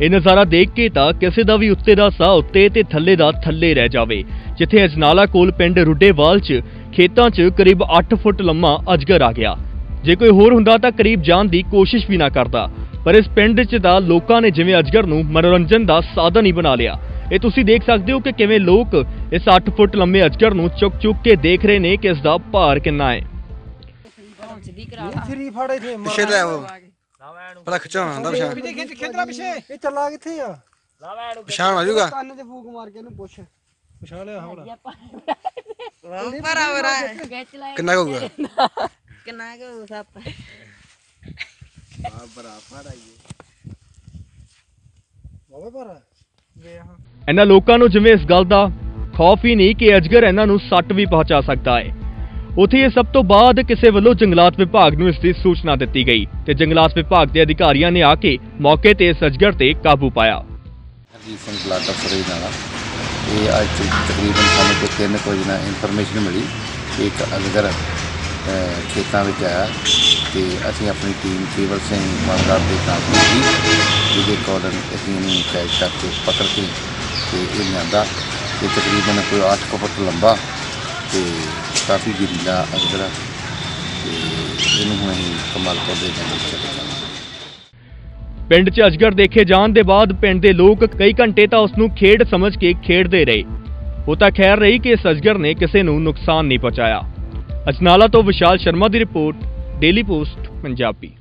ਇਹ ਨਜ਼ਾਰਾ ਦੇਖ ਕੇ ਤਾਂ ਕਿਸੇ ਦਾ ਵੀ ਉੱਤੇ ਦਾ ਸਾਹ ਉੱਤੇ ਤੇ ਥੱਲੇ ਦਾ ਥੱਲੇ ਰਹਿ ਜਾਵੇ ਜਿੱਥੇ ਅਜਨਾਲਾ ਕੋਲ ਪਿੰਡ ਰੁੱਡੇਵਾਲ 'ਚ ਖੇਤਾਂ 'ਚ ਕਰੀਬ 8 ਫੁੱਟ ਲੰਮਾ ਅਜਗਰ ਆ ਗਿਆ। ਜੇ ਕੋਈ ਹੋਰ ਹੁੰਦਾ ਤਾਂ ਕਰੀਬ ਜਾਣ ਦੀ ਕੋਸ਼ਿਸ਼ ਵੀ ਨਾ ਕਰਦਾ ਪਰ ਇਸ ਪਿੰਡ 'ਚ ਤਾਂ ਲੋਕਾਂ ਨੇ ਜਿਵੇਂ ਅਜਗਰ ਨੂੰ ਮਨੋਰੰਜਨ ਦਾ ਸਾਧਨ ਹੀ ਬਣਾ ਲਿਆ। ਇਹ ਤੁਸੀਂ ਦੇਖ ਸਕਦੇ ਹੋ ਕਿ ਕਿਵੇਂ ਲੋਕ ਇਸ 8 ਫੁੱਟ ਲੰਮੇ ਅਜਗਰ ਨੂੰ ਚੁੱਕ-ਚੁੱਕ ਕੇ ਦੇਖ ਰਹੇ ਨੇ ਕਿ ਇਸ ਦਾ ਭਾਰ ਕਿੰਨਾ ਹੈ। ਫਰੀ ਫਾੜੇ ਥੇ ਪਿੱਛੇ ਲੈ ਉਹ ਬੜਾ ਖਿਚਾਉਣਾ ਹੁੰਦਾ ਪਛਾਣ। ਪਿੱਛੇ ਖਿੱਚ ਖਿੱਚਣਾ ਪਿੱਛੇ। ਇਹ ਚੱਲਾ ਕਿੱਥੇ ਆ? ਪਛਾਣ ਆ ਜਾਊਗਾ। ਕੰਨ ਤੇ ਫੂਕ ਮਾਰ ਕੇ ਇਹਨੂੰ ਪੁੱਛ। ਪਛਾਣ ਲਿਆ ਹਮਲਾ ਬਰਾਬਰ ਹੈ ਕਿੰਨਾ ਕੁ ਹੋਊਗਾ? ਕਿੰਨਾ ਕੁ ਸੱਪ? ਬਾਬੇ ਪਰ ਇਹਨਾਂ ਲੋਕਾਂ ਨੂੰ ਜਿਵੇਂ ਇਸ ਗੱਲ ਦਾ ਖੌਫ ਹੀ ਨਹੀਂ ਕਿ ਅਜਗਰ ਇਹਨਾਂ ਨੂੰ ਸੱਟ ਵੀ ਪਹੁੰਚਾ ਸਕਦਾ ਹੈ ਉੱਥੇ ਇਹ ਸਭ ਤੋਂ ਬਾਅਦ ਕਿਸੇ ਵੱਲੋਂ ਜੰਗਲਾਤ ਵਿਭਾਗ ਨੂੰ ਇਸ ਦੀ ਸੂਚਨਾ ਦਿੱਤੀ ਗਈ ਤੇ ਜੰਗਲਾਤ ਵਿਭਾਗ ਦੇ ਅਧਿਕਾਰੀਆਂ ਨੇ ਆ ਕੇ ਮੌਕੇ ਤੇ ਇਸ ਤੇ ਕਾਬੂ ਪਾਇਆ। ਹਰਜੀਤ ਸਿੰਘ ਬਲਾਡਾ ਫਰੇਜ ਨਾਲਾ ਇਹ ਅੱਜ ਤਕਰੀਬਨ ਸਾਨੂੰ ਕੋਈ ਤਿੰਨ ਕੁ ਵਜੇ ਇਨਫੋਰਮੇਸ਼ਨ ਮਿਲੀ ਕਿ ਇੱਕ ਅਜਗਰ ਖੇਤਾਂ ਵਿੱਚ ਆਇਆ ਤੇ ਅਸੀਂ ਆਪਣੀ ਟੀਮ ਕੇਵਲ ਸਿੰਘ ਮਲਗਾਰ ਦੇ ਨਾਲ ਕੀਤੀ ਜਿਹਦੇ ਕਾਰਨ ਅਸੀਂ ਇਹਨੂੰ ਕੈਚ ਕਰਕੇ ਪਕੜ ਕੇ ਤੇ ਇਹ ਲਿਆਂਦਾ। ਤੇ ਤਕਰੀਬਨ ਕੋਈ 8 ਫੁੱਟ ਲੰਬਾ ਤੇ ਕਾਫੀ ਗਿੱਲਾ ਅਜਗਰ ਆ ਤੇ ਇਹਨੂੰ ਹੁਣ ਅਸੀਂ ਕਮਾਲਪੁਰ ਦੇ ਜੰਗਲ ਚ ਚੱਲੇ ਜਾਵਾਂਗੇ ਪਿੰਡ 'ਚ ਅਜਗਰ ਦੇਖੇ ਜਾਣ ਦੇ ਬਾਅਦ ਪਿੰਡ ਦੇ ਲੋਕ ਕਈ ਘੰਟੇ ਤਾਂ ਉਸ ਨੂੰ ਖੇਡ ਸਮਝ ਕੇ ਖੇਡਦੇ ਰਹੇ ਉਹ ਤਾਂ ਖੈਰ ਰਹੀ ਕਿ ਇਸ ਅਜਗਰ ਨੇ ਕਿਸੇ ਨੂੰ ਨੁਕਸਾਨ ਨਹੀਂ ਪਹੁੰਚਾਇਆ ਅਜਨਾਲਾ ਤੋਂ ਵਿਸ਼ਾਲ ਸ਼ਰਮਾ ਦੀ ਰਿਪੋਰਟ ਡੇਲੀ ਪੋਸਟ ਪੰਜਾਬੀ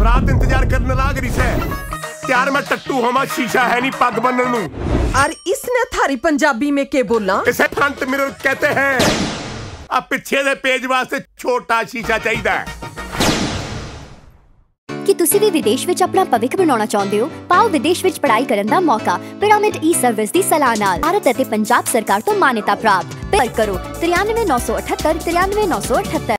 रात इंतजार करने लाग रही से त्यार मैं टट्टू होमा शीशा है नहीं पग बनने नू और इसने थारी पंजाबी में के बोला इसे फ्रंट मिरर कहते हैं अब पीछे दे पेज वास्ते छोटा शीशा चाहिए ਕੀ ਤੁਸੀਂ ਵੀ ਵਿਦੇਸ਼ ਵਿੱਚ ਆਪਣਾ ਭਵਿੱਖ ਬਣਾਉਣਾ ਚਾਹੁੰਦੇ ਹੋ ਪਾਓ ਵਿਦੇਸ਼ ਵਿੱਚ ਪੜ੍ਹਾਈ ਕਰਨ ਦਾ ਮੌਕਾ ਪਿਰਾਮਿਡ ਈ ਸਰਵਿਸ ਦੀ ਸਲਾਹ ਨਾਲ ਭਾਰਤ ਅਤੇ ਪੰਜਾਬ ਸਰਕਾਰ ਤੋਂ ਮਾਨਤਾ ਪ੍ਰਾਪਤ ਪਰ ਕਰੋ 93978 93978